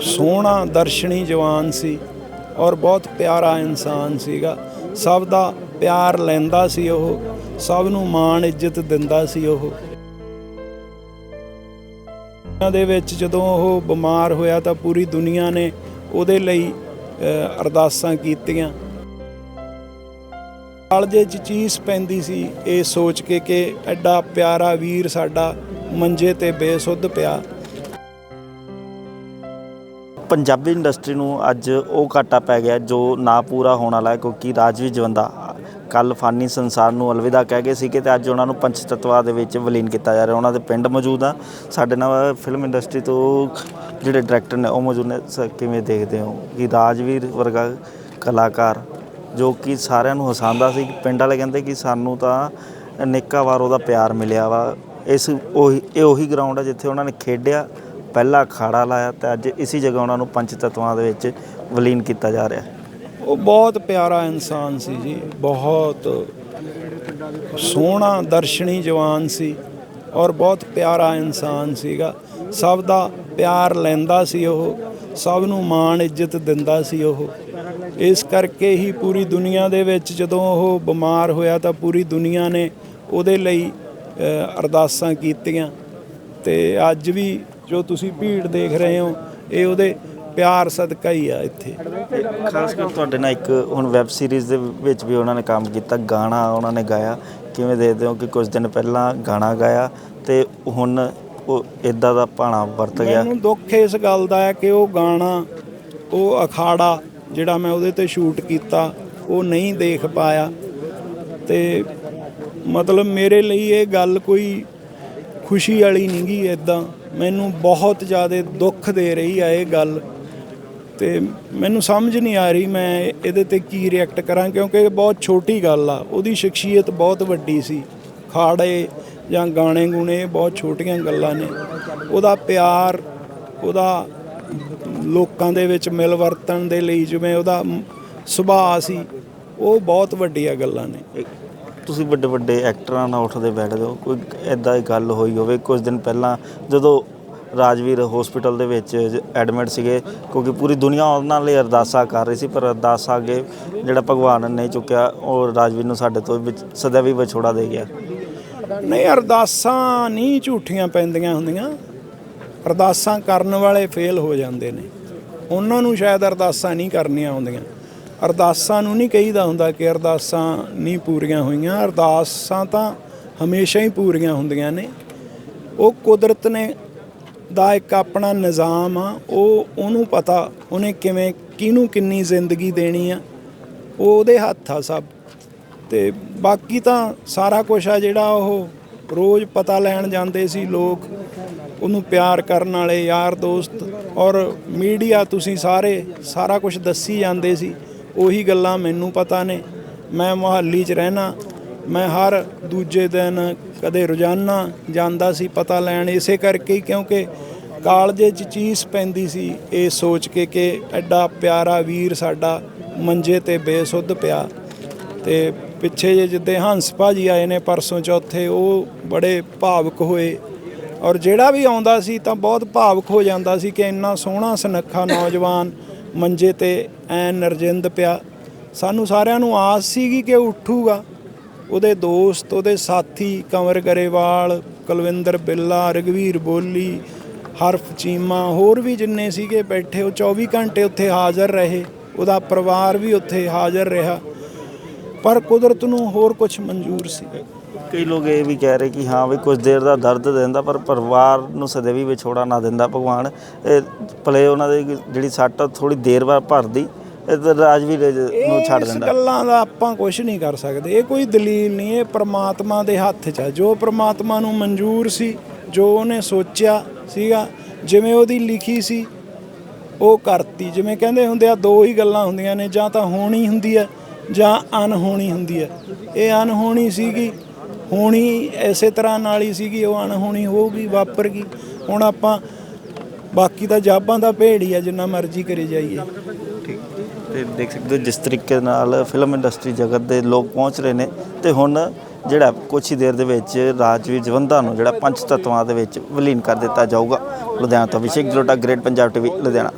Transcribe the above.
ਸੋਹਣਾ ਦਰਸ਼ਨੀ ਜਵਾਨ ਸੀ ਔਰ ਬਹੁਤ ਪਿਆਰਾ ਇਨਸਾਨ ਸੀਗਾ। ਸਭ ਦਾ ਪਿਆਰ ਲੈਂਦਾ ਸੀ ਉਹ, ਸਭ ਨੂੰ ਮਾਣ ਇੱਜ਼ਤ ਦਿੰਦਾ ਸੀ ਉਹ। ਦੇ ਵਿੱਚ ਜਦੋਂ ਉਹ ਬਿਮਾਰ ਹੋਇਆ ਤਾਂ ਪੂਰੀ ਦੁਨੀਆ ਨੇ ਉਹਦੇ ਲਈ ਅਰਦਾਸਾਂ ਕੀਤੀਆਂ। ਕਾਲਜੇ 'ਚ ਚੀਸ ਪੈਂਦੀ ਸੀ ਇਹ ਸੋਚ ਕੇ ਕਿ ਐਡਾ ਪਿਆਰਾ ਵੀਰ ਸਾਡਾ ਮੰਜੇ ਤੇ ਬੇਸੁੱਧ ਪਿਆ। ਪੰਜਾਬੀ ਇੰਡਸਟਰੀ ਨੂੰ ਅੱਜ ਉਹ ਘਾਟਾ ਪੈ ਗਿਆ ਜੋ ਨਾ ਪੂਰਾ ਹੋਣ ਵਾਲਾ ਹੈ, ਕਿਉਂਕਿ ਰਾਜਵੀ ਜਵੰਦਾ ਕੱਲ ਫਾਨੀ ਸੰਸਾਰ ਨੂੰ ਅਲਵਿਦਾ ਕਹਿ ਗਏ ਸੀ ਕਿ ਤੇ ਅੱਜ ਉਹਨਾਂ ਨੂੰ ਪੰਚ ਤੱਤਵਾਂ ਦੇ ਵਿੱਚ ਵਿਲੀਨ ਕੀਤਾ ਜਾ ਰਿਹਾ। ਉਹਨਾਂ ਦੇ ਪਿੰਡ ਮੌਜੂਦ ਆ। ਸਾਡੇ ਨਾਲ ਫਿਲਮ ਇੰਡਸਟਰੀ ਤੋਂ ਜਿਹੜੇ ਡਾਇਰੈਕਟਰ ਨੇ ਉਹ ਮੌਜੂਦ ਨੇ। ਸਰ, ਕਿਵੇਂ ਦੇਖਦੇ ਹੋ ਕਿ ਰਾਜਵੀਰ ਵਰਗਾ ਕਲਾਕਾਰ ਜੋ ਕਿ ਸਾਰਿਆਂ ਨੂੰ ਹਸਾਉਂਦਾ ਸੀ, ਪਿੰਡ ਵਾਲੇ ਕਹਿੰਦੇ ਕਿ ਸਾਨੂੰ ਤਾਂ ਅਨੇਕਾਂ ਵਾਰ ਉਹਦਾ ਪਿਆਰ ਮਿਲਿਆ ਵਾ। ਇਸ ਉਹੀ, ਇਹ ਉਹੀ ਗਰਾਊਂਡ ਹੈ ਜਿੱਥੇ ਉਹਨਾਂ ਨੇ ਖੇਡਿਆ। ਪਹਿਲਾ ਅਖਾੜਾ ਲਾਇਆ ਤੇ ਅੱਜ ਇਸੀ ਜਗ੍ਹਾ ਉਹਨਾਂ ਨੂੰ ਪੰਜ ਤੱਤਵਾਂ ਦੇ ਵਿੱਚ ਵਿਲੀਨ ਕੀਤਾ ਜਾ ਰਿਹਾ। ਉਹ ਬਹੁਤ ਪਿਆਰਾ ਇਨਸਾਨ ਸੀ ਜੀ, ਬਹੁਤ ਸੋਹਣਾ, ਦਰਸ਼ਨੀ ਜਵਾਨ ਸੀ ਔਰ ਬਹੁਤ ਪਿਆਰਾ ਇਨਸਾਨ ਸੀਗਾ। ਸਭ ਦਾ ਪਿਆਰ ਲੈਂਦਾ ਸੀ ਉਹ, ਸਭ ਨੂੰ ਮਾਣ, ਇੱਜ਼ਤ ਦਿੰਦਾ ਸੀ ਉਹ। ਇਸ ਕਰਕੇ ਹੀ ਪੂਰੀ ਦੁਨੀਆ ਦੇ ਵਿੱਚ ਜਦੋਂ ਉਹ ਬਿਮਾਰ ਹੋਇਆ ਤਾਂ ਪੂਰੀ ਦੁਨੀਆ ਨੇ ਉਹਦੇ ਲਈ ਅਰਦਾਸਾਂ ਕੀਤੀਆਂ। ਤੇ ਅੱਜ ਵੀ ਜੋ ਤੁਸੀਂ ਭੀੜ ਦੇਖ ਰਹੇ ਹੋ ਇਹ ਉਹਦੇ ਪਿਆਰ ਸਦਕਾ ਹੀ ਆ ਇੱਥੇ। ਖਾਸ ਕਰ ਤੁਹਾਡੇ ਨਾਲ ਇੱਕ ਹੁਣ ਵੈਬ ਸੀਰੀਜ਼ ਦੇ ਵਿੱਚ ਵੀ ਉਹਨਾਂ ਨੇ ਕੰਮ ਕੀਤਾ ਗਾਣਾ ਉਹਨਾਂ ਨੇ ਗਾਇਆ। ਕਿਵੇਂ ਦੇਖਦੇ ਹੋ ਕਿ ਕੁਝ ਦਿਨ ਪਹਿਲਾਂ ਗਾਣਾ ਗਾਇਆ ਤੇ ਹੁਣ ਉਹ ਇਦਾਂ ਦਾ ਭਾਣਾ ਵਰਤ ਗਿਆ? ਮੈਨੂੰ ਦੁੱਖ ਇਸ ਗੱਲ ਦਾ ਹੈ ਕਿ ਉਹ ਗਾਣਾ ਉਹ ਅਖਾੜਾ ਜਿਹੜਾ ਮੈਂ ਉਹਦੇ ਤੇ ਸ਼ੂਟ ਕੀਤਾ ਉਹ ਨਹੀਂ ਦੇਖ ਪਾਇਆ। ਤੇ ਮਤਲਬ ਮੇਰੇ ਲਈ ਇਹ ਗੱਲ ਕੋਈ ਖੁਸ਼ੀ ਵਾਲੀ ਨਹੀਂ ਗਈ ਇਦਾਂ ਮੈਨੂੰ ਬਹੁਤ ਜ਼ਿਆਦਾ ਦੁੱਖ ਦੇ ਰਹੀ ਆ ਇਹ ਗੱਲ ਤੇ ਮੈਨੂੰ ਸਮਝ ਨਹੀਂ ਆ ਰਹੀ ਮੈਂ ਇਹਦੇ ਤੇ ਕੀ ਰਿਐਕਟ ਕਰਾਂ, ਕਿਉਂਕਿ ਇਹ ਬਹੁਤ ਛੋਟੀ ਗੱਲ ਆ, ਉਹਦੀ ਸ਼ਖਸੀਅਤ ਬਹੁਤ ਵੱਡੀ ਸੀ। ਖਾੜੇ ਜਾਂ ਗਾਣੇ ਗੁਣੇ ਇਹ ਬਹੁਤ ਛੋਟੀਆਂ ਗੱਲਾਂ ਨੇ। ਉਹਦਾ ਪਿਆਰ, ਉਹਦਾ ਲੋਕਾਂ ਦੇ ਵਿੱਚ ਮਿਲ ਵਰਤਣ ਦੇ ਲਈ ਜਿਵੇਂ ਉਹਦਾ ਸੁਭਾਅ ਸੀ, ਉਹ ਬਹੁਤ ਵੱਡੀਆਂ ਗੱਲਾਂ ਨੇ। ਤੁਸੀਂ ਵੱਡੇ ਵੱਡੇ ਐਕਟਰਾਂ ਨਾਲ ਉੱਠਦੇ ਬੈਠਦੇ ਹੋ, ਕੋਈ ਐਦਾਂ ਦੀ ਗੱਲ ਹੋਈ ਹੋਵੇ, ਕੁਝ ਦਿਨ ਪਹਿਲਾਂ ਜਦੋਂ ਰਾਜਵੀਰ ਹਸਪੀਟਲ ਦੇ ਵਿੱਚ ਐਡਮਿਟ ਸੀਗੇ, ਕਿਉਂਕਿ ਪੂਰੀ ਦੁਨੀਆ ਉਹਨਾਂ ਲਈ ਅਰਦਾਸਾਂ ਕਰ ਰਹੀ ਸੀ, ਪਰ ਅਰਦਾਸਾਂ ਅੱਗੇ ਜਿਹੜਾ ਭਗਵਾਨ ਨੇ ਚੁੱਕਿਆ, ਉਹ ਰਾਜਵੀਰ ਨੂੰ ਸਾਡੇ ਤੋਂ ਵਿੱਚ ਸਦਾ ਵੀ ਵਿਛੋੜਾ ਦੇ ਗਿਆ। ਨਹੀਂ, ਅਰਦਾਸਾਂ ਨਹੀਂ ਝੂਠੀਆਂ ਪੈਂਦੀਆਂ ਹੁੰਦੀਆਂ। ਅਰਦਾਸਾਂ ਕਰਨ ਵਾਲੇ ਫੇਲ ਹੋ ਜਾਂਦੇ ਨੇ। ਉਹਨਾਂ ਨੂੰ ਸ਼ਾਇਦ ਅਰਦਾਸਾਂ ਨਹੀਂ ਕਰਨੀਆਂ ਹੁੰਦੀਆਂ। ਅਰਦਾਸਾਂ ਨੂੰ ਨਹੀਂ ਕਹੀਦਾ ਹੁੰਦਾ ਕਿ ਅਰਦਾਸਾਂ ਨਹੀਂ ਪੂਰੀਆਂ ਹੋਈਆਂ। ਅਰਦਾਸਾਂ ਤਾਂ ਹਮੇਸ਼ਾ ਹੀ ਪੂਰੀਆਂ ਹੁੰਦੀਆਂ ਨੇ। ਉਹ ਕੁਦਰਤ ਨੇ ਦਾ ਇੱਕ ਆਪਣਾ ਨਿਜ਼ਾਮ ਆ, ਉਹ ਉਹਨੂੰ ਪਤਾ, ਉਹਨੇ ਕਿਵੇਂ ਕਿਹਨੂੰ ਕਿੰਨੀ ਜ਼ਿੰਦਗੀ ਦੇਣੀ ਆ, ਉਹ ਉਹਦੇ ਹੱਥ ਆ ਸਭ। ਤੇ ਬਾਕੀ ਤਾਂ ਸਾਰਾ ਕੁਝ ਆ ਜਿਹੜਾ ਉਹ ਰੋਜ਼ ਪਤਾ ਲੈਣ ਜਾਂਦੇ ਸੀ ਲੋਕ, ਉਹਨੂੰ ਪਿਆਰ ਕਰਨ ਵਾਲੇ ਯਾਰ ਦੋਸਤ ਔਰ ਮੀਡੀਆ ਤੁਸੀਂ ਸਾਰੇ, ਸਾਰਾ ਕੁਝ ਦੱਸੀ ਜਾਂਦੇ ਸੀ। ਉਹੀ ਗੱਲਾਂ ਮੈਨੂੰ ਪਤਾ ਨੇ। ਮੈਂ ਮੁਹੱਲੀ 'ਚ ਰਹਿਣਾ ਮੈਂ ਹਰ ਦੂਜੇ ਦਿਨ ਕਦੇ ਰੋਜ਼ਾਨਾ ਜਾਂਦਾ ਸੀ ਪਤਾ ਲੈਣ। ਇਸੇ ਕਰਕੇ ਹੀ ਕਿਉਂਕਿ ਕਾਲਜੇ 'ਚ ਚੀਸ ਪੈਂਦੀ ਸੀ, ਇਹ ਸੋਚ ਕੇ ਕਿ ਐਡਾ ਪਿਆਰਾ ਵੀਰ ਸਾਡਾ ਮੰਜੇ ਤੇ ਬੇਸੁੱਧ ਪਿਆ। ਤੇ ਪਿੱਛੇ ਜੇ ਜਿੱਦੇ ਹੰਸ ਭਾਜੀ ਆਏ ਨੇ ਪਰਸੋਂ ਚੌਥੇ, ਉਹ ਬੜੇ ਭਾਵਕ ਹੋਏ। ਔਰ ਜਿਹੜਾ ਵੀ ਆਉਂਦਾ ਸੀ ਤਾਂ ਬਹੁਤ ਭਾਵਕ ਹੋ ਜਾਂਦਾ ਸੀ ਕਿ ਇੰਨਾ ਸੋਹਣਾ ਸੁਨੱਖਾ ਨੌਜਵਾਨ ਮੰਜੇ ਤੇ ਐ ਨਰਜਿੰਦ ਪਿਆ। ਸਾਨੂੰ ਸਾਰਿਆਂ ਨੂੰ ਆਸ ਸੀਗੀ ਕਿ ਉਹ ਉੱਠੂਗਾ। ਉਹਦੇ ਦੋਸਤ, ਉਹਦੇ ਸਾਥੀ ਕੰਵਰ ਗਰੇਵਾਲ, ਕੁਲਵਿੰਦਰ ਬਿੱਲਾ ਰਗਵੀਰ ਬੋਲੀ, ਹਰਫ ਚੀਮਾ, ਹੋਰ ਵੀ ਜਿੰਨੇ ਸੀਗੇ ਬੈਠੇ, ਉਹ 24 ਘੰਟੇ ਉੱਥੇ ਹਾਜ਼ਰ ਰਹੇ। ਉਹਦਾ ਪਰਿਵਾਰ ਵੀ ਉੱਥੇ ਹਾਜ਼ਰ ਰਿਹਾ। ਪਰ ਕੁਦਰਤ ਨੂੰ ਹੋਰ ਕੁਝ ਮਨਜ਼ੂਰ ਸੀ। ਕਈ ਲੋਕ ਇਹ ਵੀ ਕਹਿ ਰਹੇ ਕਿ ਹਾਂ ਵੀ ਕੁਝ ਦੇਰ ਦਾ ਦਰਦ ਦਿੰਦਾ ਪਰ ਪਰਿਵਾਰ ਨੂੰ ਸदैਵੀ ਵਿਛੋੜਾ ਨਾ ਦਿੰਦਾ ਭਗਵਾਨ। ਇਹ ਭਲੇ ਉਹਨਾਂ ਦੀ ਜਿਹੜੀ ਸੱਟ ਥੋੜੀ ਦੇਰ ਬਾਅਦ ਭਰਦੀ ਇਹ ਤਾਂ ਰਾਜਵੀਰ ਨੂੰ ਛੱਡ ਇਸ ਦਿੰਦਾ। ਗੱਲਾਂ ਦਾ ਆਪਾਂ ਕੁਝ ਨਹੀਂ ਕਰ ਸਕਦੇ। ਇਹ ਕੋਈ ਦਲੀਲ ਨਹੀਂ ਇਹ ਪ੍ਰਮਾਤਮਾ ਦੇ ਹੱਥ 'ਚ ਆ। ਜੋ ਪ੍ਰਮਾਤਮਾ ਨੂੰ ਮਨਜ਼ੂਰ ਸੀ ਜੋ ਉਹਨੇ ਸੋਚਿਆ ਸੀਗਾ ਜਿਵੇਂ ਉਹਦੀ ਲਿਖੀ ਸੀ ਉਹ ਕਰਤੀ। ਜਿਵੇਂ ਕਹਿੰਦੇ ਹੁੰਦੇ ਆ ਦੋ ਹੀ ਗੱਲਾਂ ਹੁੰਦੀਆਂ ਨੇ ਜਾਂ ਤਾਂ ਹੋਣੀ ਹੁੰਦੀ ਹੈ ਜਾਂ ਅਨਹੋਣੀ ਹੁੰਦੀ ਹੈ। ਇਹ ਅਨਹੋਣੀ ਸੀਗੀ ਹੋਣੀ ਐਸੇ ਤਰ੍ਹਾਂ ਨਾਲ ਹੀ ਸੀਗੀ, ਉਹ ਅਣਹੋਣੀ ਹੋਊਗੀ ਵਾਪਰ ਗਈ। ਹੁਣ ਆਪਾਂ ਬਾਕੀ ਤਾਂ ਜਾਬਾਂ ਦਾ ਭੇੜ ਹੀ ਆ, ਜਿੰਨਾ ਮਰਜ਼ੀ ਕਰੀ ਜਾਈਏ। ਠੀਕ। ਤੇ ਦੇਖ ਸਕਦੇ ਹੋ, ਜਿਸ ਤਰੀਕੇ ਨਾਲ ਫਿਲਮ ਇੰਡਸਟਰੀ ਜਗਤ ਦੇ ਲੋਕ ਪਹੁੰਚ ਰਹੇ ਨੇ, ਤੇ ਹੁਣ ਜਿਹੜਾ ਕੁਛ ਹੀ ਦੇਰ ਦੇ ਵਿੱਚ ਰਾਜਵੀਰ ਜਵੰਦਾ ਨੂੰ ਜਿਹੜਾ ਪੰਜ ਤੱਤਵਾਂ ਦੇ ਵਿੱਚ ਵਿਲੀਨ ਕਰ ਦਿੱਤਾ ਜਾਊਗਾ। ਲੁਧਿਆਣਾ ਤੋਂ ਅਭਿਸ਼ੇਕ ਜਲੋਟਾ ਗ੍ਰੇਟ ਪੰਜਾਬ ਟੀਵੀ ਲੁਧਿਆਣਾ।